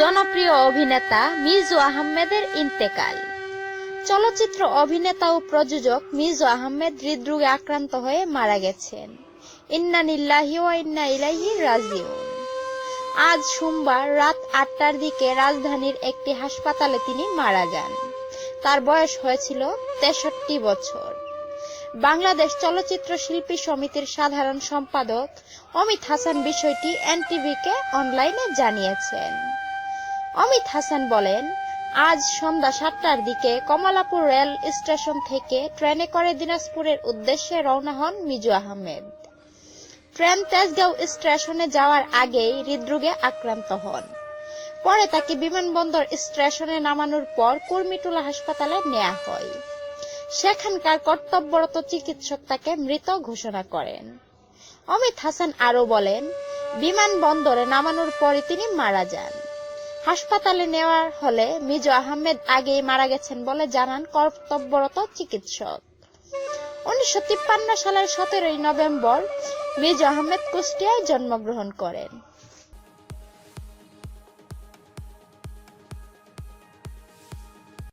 জনপ্রিয় অভিনেতা মিজু আহমেদের ইন্তেকাল। চলচ্চিত্র অভিনেতা ও প্রযোজক মিজু আহমেদ হৃদরোগে আক্রান্ত হয়ে মারা গেছেন। ইন্না নিল্লাহি ওয়া ইন্না ইলাইহি রাজিউন। আজ সোমবার রাত আটটার দিকে রাজধানীর একটি হাসপাতালে তিনি মারা যান। তার বয়স হয়েছিল তেষট্টি বছর। বাংলাদেশ চলচ্চিত্র শিল্পী সমিতির সাধারণ সম্পাদক অমিত হাসান বিষয়টি এনটিভিকে অনলাইনে জানিয়েছেন। অমিত হাসান বলেন, আজ সন্ধ্যা সাতটার দিকে কমলাপুর রেল স্টেশন থেকে ট্রেনে করে দিনাজপুরের উদ্দেশ্যে রওনা হন মিজু আহমেদ। ট্রেন তেজগাঁও স্টেশনে যাওয়ার আগেই হৃদরোগে আক্রান্ত হন। পরে তাকে বিমানবন্দর স্টেশনে নামানোর পর কুর্মিটোলা হাসপাতালে নেওয়া হয়। সেখানকার কর্তব্যরত চিকিৎসক তাকে মৃত ঘোষণা করেন। অমিত হাসান আরও বলেন, বিমানবন্দরে নামানোর পরে তিনি মারা যান। হাসপাতালে নেওয়ার হলে মিজু আহমেদ আগেই মারা গেছেন বলে জানান কর্তব্যরত চিকিৎসক। উনিশশো তিপ্পান্ন সালের সতেরোই নভেম্বর মিজু আহমেদ কুষ্টিয়ায় জন্মগ্রহণ করেন।